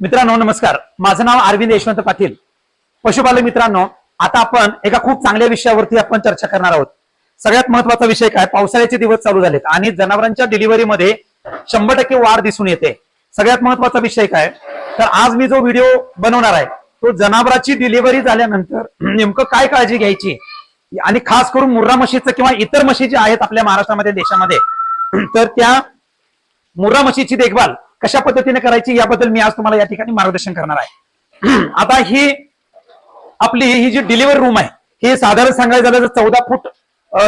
मित्रांनो नमस्कार. माझं नाव अरविंद यशवंत पाटील. पशुपालक मित्रांनो आता आपण एका खूप चांगल्या विषयावरती आपण चर्चा करणार आहोत. सगळ्यात महत्त्वाचा विषय काय? पावसाळ्याचे दिवस चालू झालेत आणि जनावरांच्या डिलिव्हरीमध्ये शंभर टक्के वाढ दिसून येते. सगळ्यात महत्त्वाचा विषय काय? तर आज मी जो व्हिडिओ बनवणार आहे तो जनावराची डिलिव्हरी झाल्यानंतर नेमकं काय काळजी घ्यायची? आणि खास करून मुर्रा म्हशीचं किंवा इतर म्हशी ज्या आहेत आपल्या महाराष्ट्रामध्ये देशामध्ये तर त्या मुर्रा म्हशीची देखभाल कशा पद्धतीने करायची याबद्दल मी आज तुम्हाला या ठिकाणी मार्गदर्शन करणार आहे. आता ही आपली ही जी डिलिव्हरी रूम आहे हे साधारण सांगायचं झालं तर चौदा फूट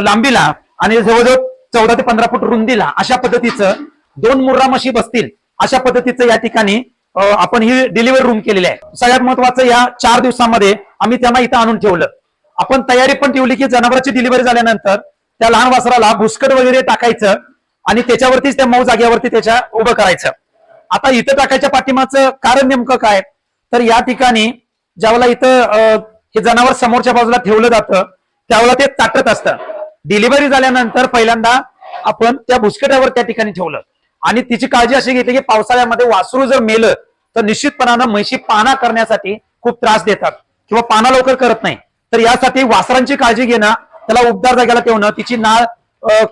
लांबीला आणि जवळजवळ चौदा ते पंधरा फूट रुंदीला अशा पद्धतीचं दोन मुर्रा मशी बसतील. अशा पद्धतीचं या ठिकाणी आपण ही डिलिव्हरी रूम केलेली आहे. सगळ्यात महत्वाचं या चार दिवसामध्ये आम्ही त्यांना इथं आणून ठेवलं. आपण तयारी पण ठेवली की जनावरांची डिलिव्हरी झाल्यानंतर त्या लहान वासराला भुसकट वगैरे टाकायचं आणि त्याच्यावरतीच त्या मऊ जागेवरती त्याच्या उभं करायचं. आता इथं टाकायच्या पाठीमागचं कारण नेमकं काय? तर या ठिकाणी ज्यावेळेला इथं हे जनावर समोरच्या बाजूला ठेवलं जातं त्यावेळेला ते ताटत असतं. डिलिव्हरी झाल्यानंतर पहिल्यांदा आपण त्या भुसकट्यावर त्या ठिकाणी ठेवलं. आणि तिची काळजी अशी घेतली की पावसाळ्यामध्ये वासरू जर मेलं तर निश्चितपणानं म्हशी पाना करण्यासाठी खूप त्रास देतात. किंवा पाना लवकर करत नाही. तर यासाठी वासरांची काळजी घेणं त्याला उबदार जागेला ठेवणं तिची नाळ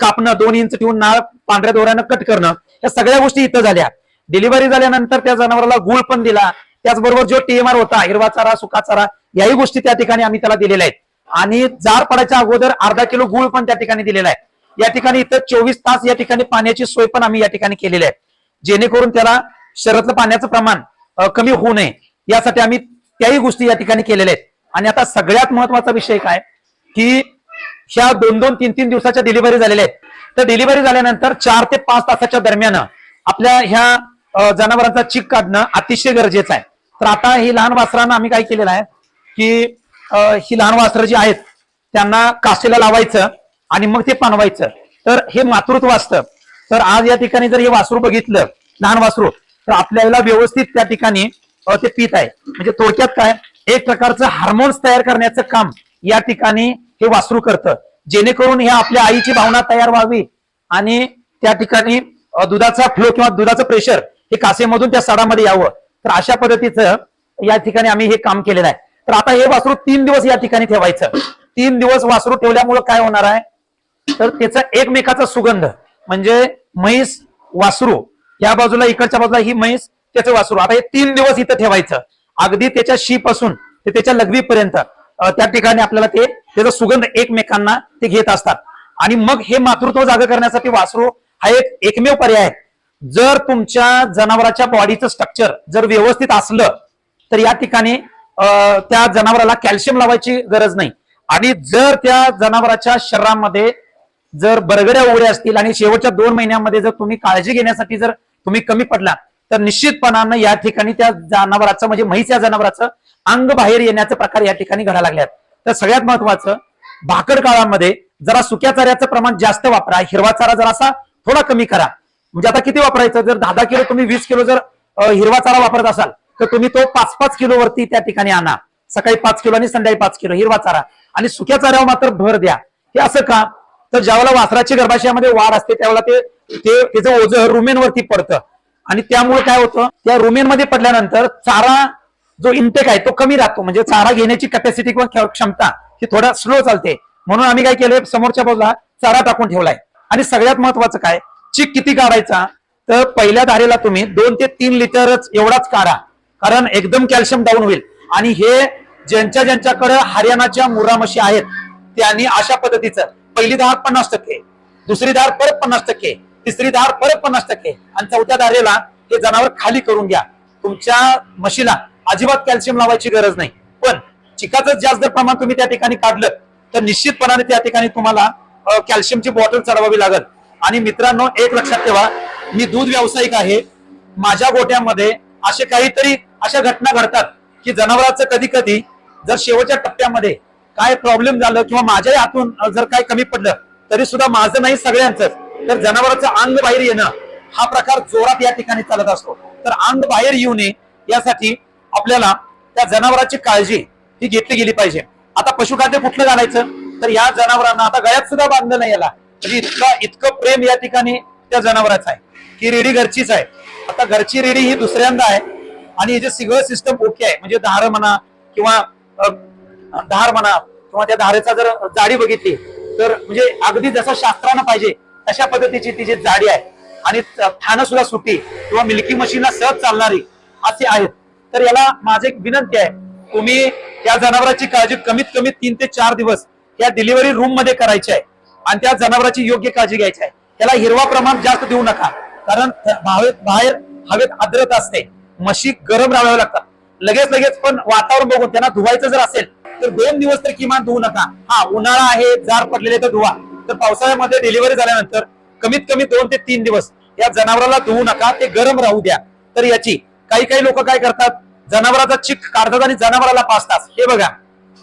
कापणं दोन इंच ठेवून नाळ पांढऱ्या दोऱ्यानं कट करणं या सगळ्या गोष्टी इथं झाल्या. डिलिव्हरी झाल्यानंतर त्या जनावराला गुळ पण दिला. त्याचबरोबर जो टीएमआर होता हिरवा चारा सुका चारा याही गोष्टी त्या ठिकाणी आम्ही त्याला दिलेल्या आहेत. आणि जार पडायच्या अगोदर अर्धा किलो गुळ पण त्या ठिकाणी दिलेला आहे. या ठिकाणी इथं चोवीस तास या ठिकाणी पाण्याची सोय पण आम्ही या ठिकाणी केलेली आहे. जेणेकरून त्याला शरीरातलं पाण्याचं प्रमाण कमी होऊ नये. यासाठी आम्ही त्याही गोष्टी या ठिकाणी केलेल्या आहेत. आणि आता सगळ्यात महत्त्वाचा विषय काय? की ह्या दोन दोन तीन तीन दिवसाच्या डिलिव्हरी झालेल्या आहेत. तर डिलिव्हरी झाल्यानंतर चार ते पाच तासाच्या दरम्यान आपल्या ह्या जनावरांचा चिक काढणं अतिशय गरजेचं आहे. तर आता ही लहान वासरांना आम्ही काय केलेलं आहे की ही लहान वासरं जी आहेत त्यांना कासेला लावायचं आणि मग ते पाणवायचं तर हे मातृत्व असतं. तर आज या ठिकाणी जर हे वासरू बघितलं लहान वासरू तर आपल्याला व्यवस्थित त्या ठिकाणी ते पीत आहे. म्हणजे थोडक्यात काय एक प्रकारचं हार्मोन्स तयार करण्याचं काम या ठिकाणी हे वासरू करतं. जेणेकरून ह्या आपल्या आईची भावना तयार व्हावी आणि त्या ठिकाणी दुधाचा फ्लो किंवा दुधाचं प्रेशर हे कासेमधून त्या सडामध्ये यावं. तर अशा पद्धतीचं या ठिकाणी आम्ही हे काम केलेलं आहे. तर आता हे वासरू तीन दिवस या ठिकाणी ठेवायचं. तीन दिवस वासरू ठेवल्यामुळं काय होणार आहे? तर त्याचा एकमेकाचा सुगंध म्हणजे म्हैस वासरू या बाजूला इकडच्या बाजूला ही म्हैस त्याचं वासरू. आता हे तीन दिवस इथं ठेवायचं. अगदी त्याच्या शीपासून ते त्याच्या लघवीपर्यंत त्या ठिकाणी आपल्याला ते त्याचा सुगंध एकमेकांना ते घेत असतात. आणि मग हे मातृत्व जागा करण्यासाठी वासरू हा एक एकमेव पर्याय आहे. जर तुमच्या जनावराच्या बॉडीचं स्ट्रक्चर जर व्यवस्थित असलं तर या ठिकाणी अं, त्या जनावराला कॅल्शियम लावायची गरज नाही. आणि जर त्या जनावराच्या शरीरामध्ये जर बरगड्या उघड्या असतील आणि शेवटच्या दोन महिन्यामध्ये जर तुम्ही काळजी घेण्यासाठी जर तुम्ही कमी पडला तर निश्चितपणानं या ठिकाणी त्या जनावराचं म्हणजे म्हैस या जनावराचं अंग बाहेर येण्याचे प्रकार या ठिकाणी घडा लागल्यात. तर सगळ्यात महत्वाचं भाकड काळामध्ये जरा सुक्या चाऱ्याचं प्रमाण जास्त वापरा हिरवा चारा जरासा थोडा कमी करा. म्हणजे आता किती वापरायचं? जर दहा दहा किलो तुम्ही वीस किलो जर हिरवा चारा वापरत असाल तर तुम्ही तो पाच पाच किलो वरती त्या ठिकाणी आणा. सकाळी पाच किलो आणि संध्याकाळी पाच किलो हिरवा चारा. आणि सुक्या चाऱ्यावर मात्र भर द्या. हे असं का? तर ज्यावेळेला वासराची गर्भाशयामध्ये वाढ असते त्यावेळेला ते ते त्याचं ओझं रुमेनवरती पडतं. आणि त्यामुळे काय होतं? त्या रुमेनमध्ये पडल्यानंतर चारा जो इंटेक आहे तो कमी राहतो. म्हणजे चारा घेण्याची कॅपॅसिटी किंवा क्षमता ही थोडा स्लो चालते. म्हणून आम्ही काय केलंय? समोरच्या बाजूला चारा टाकून ठेवलाय. आणि सगळ्यात महत्वाचं काय? चिक किती काढायचा? तर पहिल्या धारेला तुम्ही दोन ते तीन लिटरच एवढाच काढा. कारण एकदम कॅल्शियम डाऊन होईल. आणि हे ज्यांच्या ज्यांच्याकडे हरियाणाच्या मुर्रा म्हशी आहेत त्यांनी अशा पद्धतीचं पहिली धार पन्नास टक्के दुसरी धार परत पन्नास टक्के तिसरी धार परत पन्नास टक्के आणि चौथ्या धारेला हे जनावर खाली करून घ्या. तुमच्या म्हशीला अजिबात कॅल्शियम लावायची गरज नाही. पण चिकाचं जास्त जर प्रमाण तुम्ही त्या ठिकाणी काढलं तर निश्चितपणाने त्या ठिकाणी तुम्हाला कॅल्शियमची बॉटल चढवावी लागल. आणि मित्रांनो एक लक्षात ठेवा मी दूध व्यावसायिक आहे. माझ्या गोट्यामध्ये असे काहीतरी अशा घटना घडतात की जनावरांचं कधी कधी जर शेवटच्या टप्प्यामध्ये काय प्रॉब्लेम झालं किंवा माझ्याही हातून जर काय कमी पडलं तरी सुद्धा माझं नाही सगळ्यांचं तर जनावरांचं अंग बाहेर येणं हा प्रकार जोरात या ठिकाणी चालत असतो. तर अंग बाहेर येऊ नये यासाठी आपल्याला त्या जनावरांची काळजी ही घेतली गेली पाहिजे. आता पशुखाद्य कुठलं घालायचं? तर या जनावरांना आता गळ्यात सुद्धा बांधलं नाही याला. म्हणजे इतकं इतकं प्रेम या ठिकाणी त्या जनावराचं आहे. की रेडी घरचीच आहे. आता घरची रेडी ही दुसऱ्यांदा आहे. आणि हे जे सगळं सिस्टम ओके आहे म्हणजे धार म्हणा किंवा धार म्हणा किंवा त्या धारेचा जर जाडी बघितली तर म्हणजे अगदी जसं शास्त्रानं पाहिजे तशा पद्धतीची ती जी जाडी आहे. आणि थानं सुद्धा सुटी किंवा मिल्की मशीनला सहज चालणारी असे आहेत. तर याला माझं एक विनंती आहे तुम्ही या जनावरांची काळजी कमीत कमी तीन ते चार दिवस या डिलिव्हरी रूममध्ये करायची आहे. आणि त्या जनावरांची योग्य काळजी घ्यायची आहे. त्याला हिरवा प्रमाण जास्त देऊ नका. कारण हवेत बाहेर हवेत आर्द्रता असते. म्हशी गरम राहाव्या लागतात. लगेच लगेच पण वातावरण बघून त्यांना धुवायचं जर असेल तर दोन दिवस तर किमान धुवू नका. हा उन्हाळा आहे जार पडलेले तर धुवा. तर पावसाळ्यामध्ये डिलिव्हरी झाल्यानंतर कमीत कमी दोन ते तीन दिवस या जनावराला धुवू नका ते गरम राहू द्या. तर याची काही काही लोक काय करतात? जनावराचा चिक काढतात आणि जनावराला पाचतात हे बघा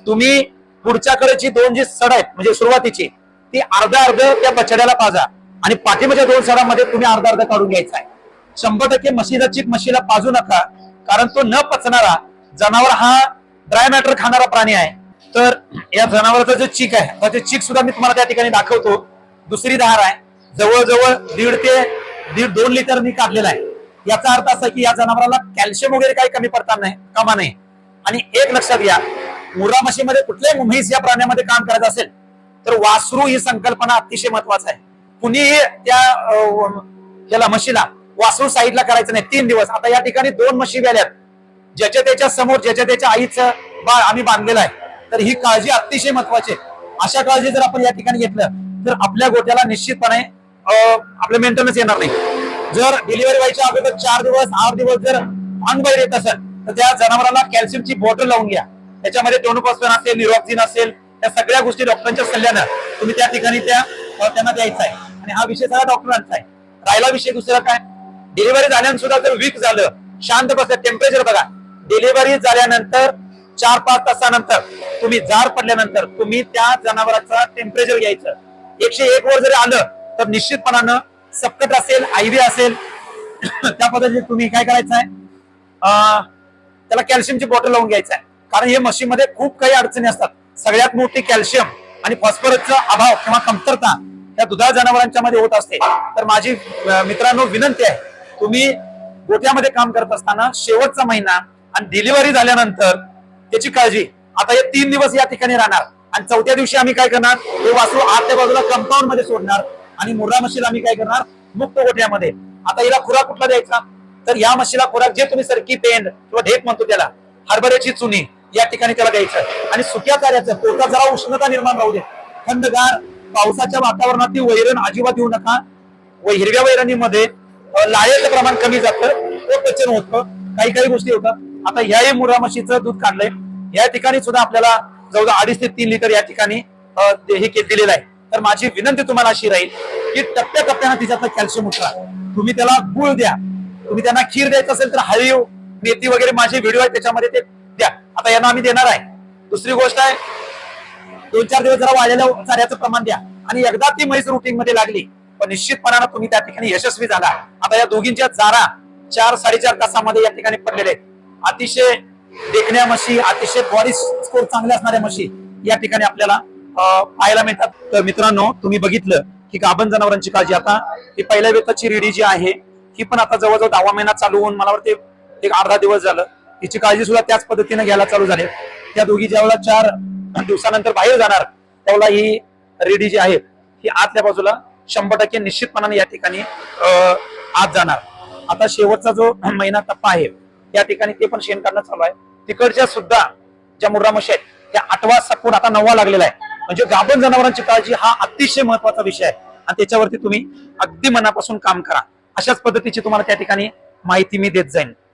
तुम्ही पुढच्या कडेची दोन जी सड आहेत म्हणजे सुरुवातीची ती अर्धा अर्ध त्या बछड्याला पाजा. आणि पाठीमध्ये दोन सडामध्ये तुम्ही अर्धा अर्ध काढून घ्यायचा आहे. शंभर टक्के म्हशीचा चिक म्हशीला पाजू नका कारण तो न पचणारा जनावर हा ड्राय मॅटर खाणारा प्राणी आहे. तर या जनावराचा जो चिक आहे त्याचे ते चिक सुद्धा मी तुम्हाला त्या ठिकाणी दाखवतो. दुसरी धार आहे. जवळजवळ दीड ते दीड दोन लिटर मी काढलेला आहे. याचा अर्थ असा की या जनावराला कॅल्शियम वगैरे काही कमी पडता नाही कामा नाही आणि एक लक्षात घ्या मुर्रा म्हशीमध्ये कुठल्याही म्हैस या प्राण्यामध्ये काम करायचं असेल तर वासरू ही संकल्पना अतिशय महत्त्वाचा आहे. कुणीही त्या याला म्हशीला वासरू साईडला करायचं नाही. तीन दिवस. आता या ठिकाणी दोन म्हशी गेल्यात ज्याच्या त्याच्यासमोर ज्याच्या त्याच्या आईचं बाळ आम्ही बांधलेलं आहे. तर ही काळजी अतिशय महत्वाची आहे. अशा काळजी जर आपण या ठिकाणी घेतलं तर आपल्या गोट्याला निश्चितपणे आपलं मेंटेनन्स येणार नाही. जर डिलिव्हरी व्हायच्या अगोदर चार दिवस आठ दिवस जर अंग बाहेर येत असेल तर त्या जनावराला कॅल्शियमची बॉटल लावून घ्या. त्याच्यामध्ये टोनोपॉस्टन असेल निरोक्झिन असेल त्या सगळ्या गोष्टी डॉक्टरांच्या सल्ल्यानं तुम्ही त्या ठिकाणी त्या त्यांना द्यायचा आहे. आणि हा विषय सगळा डॉक्टरांचा आहे. राहिला विषय दुसरा काय? डिलिव्हरी झाल्यानंतर सुद्धा जर वीक झालं शांत बसलं टेम्परेचर बघा. डिलिव्हरी झाल्यानंतर चार पाच तासानंतर तुम्ही जार पडल्यानंतर तुम्ही त्या जनावराचा टेम्परेचर घ्यायचं. एकशे एक वर जरी आलं तर निश्चितपणानं सपकट असेल आयव्ही असेल त्या पद्धतीने तुम्ही काय करायचं आहे? अं, त्याला कॅल्शियमची बॉटल लावून घ्यायचं आहे. कारण हे म्हशीमध्ये खूप काही अडचणी असतात. सगळ्यात मोठी कॅल्शियम आणि फॉस्फरसचा अभाव किंवा कमतरता त्या दुधाळ जनावरांच्या मध्ये होत असते. तर माझी मित्रांनो विनंती आहे तुम्ही गोठ्यामध्ये काम करत असताना शेवटचा महिना आणि डिलिव्हरी झाल्यानंतर त्याची काळजी. आता हे तीन दिवस या ठिकाणी राहणार. आणि चौथ्या दिवशी आम्ही काय करणार? हे वासरू आतल्या बाजूला कंपाऊंडमध्ये सोडणार आणि मुर्रा म्हशीला आम्ही काय करणार? मुक्त गोठ्यामध्ये. आता हिला खुराक कुठला द्यायचा? तर या म्हशीला खुराक जे तुम्ही सरकी पेंड किंवा ढेप म्हणतो त्याला हरभऱ्याची चुनी. या ठिकाणी त्याला द्यायचं आणि सुक्या चाऱ्याचं पोटात जरा उष्णता निर्माण राहू दे. थंडगार पावसाच्या वातावरणात ती वैरण अजिबात येऊ नका. व हिरव्या वैरणीमध्ये लाळेचं प्रमाण कमी जातं पचन होतं काही काही गोष्टी होतात. आता ह्याही मुरा म्हशीचं दूध काढलंय. या ठिकाणी सुद्धा आपल्याला जवळजवळ अडीच ते तीन लिटर या ठिकाणी ते हे दिलेलं आहे. तर माझी विनंती तुम्हाला अशी राहील की टप्प्या टप्प्यानं तिच्यातलं कॅल्शियम उतरा. तुम्ही त्याला गुळ द्या. तुम्ही त्यांना खीर द्यायचं असेल तर हळीव मेथी वगैरे माझे व्हिडिओ आहेत त्याच्यामध्ये ते आता यांना आम्ही देणार आहे. दुसरी गोष्ट आहे दोन चार दिवस जरा वाढलेल्या चाऱ्याचं प्रमाण द्या. आणि एकदा ती म्हैस रुटीन मध्ये लागली पण निश्चितपणानं तुम्ही त्या ठिकाणी यशस्वी झाला. आता या दोघींच्या चारा चार साडेचार तासामध्ये या ठिकाणी पडलेले अतिशय देखण्या म्हशी अतिशय बॉडी स्कोर चांगले असणाऱ्या म्हशी या ठिकाणी आपल्याला पाहायला मिळतात. तर मित्रांनो तुम्ही बघितलं की गाभण जनावरांची काळजी आता ही पहिल्या वेताची रेडी जी आहे ही पण आता जवळजवळ दहा महिना चालू होऊन मला वाटते एक अर्धा दिवस झालं. तिची काळजी सुद्धा त्याच पद्धतीने घ्यायला चालू झाली. त्या दोघी ज्यावेळेला चार दिवसानंतर बाहेर जाणार त्यावेळेला ही रेडी जी आहे ही आतल्या बाजूला शंभर टक्के निश्चितपणाने या ठिकाणी आत जाणार. आता शेवटचा जो महिना टप्पा आहे त्या ठिकाणी ते पण शेण काढणं चालू आहे. तिकडच्या सुद्धा ज्या मुर्रामशी आहेत त्या आठवा सपून आता नववा लागलेला आहे. म्हणजे गाभण जनावरांची काळजी हा अतिशय महत्त्वाचा विषय आहे. आणि त्याच्यावरती तुम्ही अगदी मनापासून काम करा. अशाच पद्धतीची तुम्हाला त्या ठिकाणी माहिती मी देत जाईन.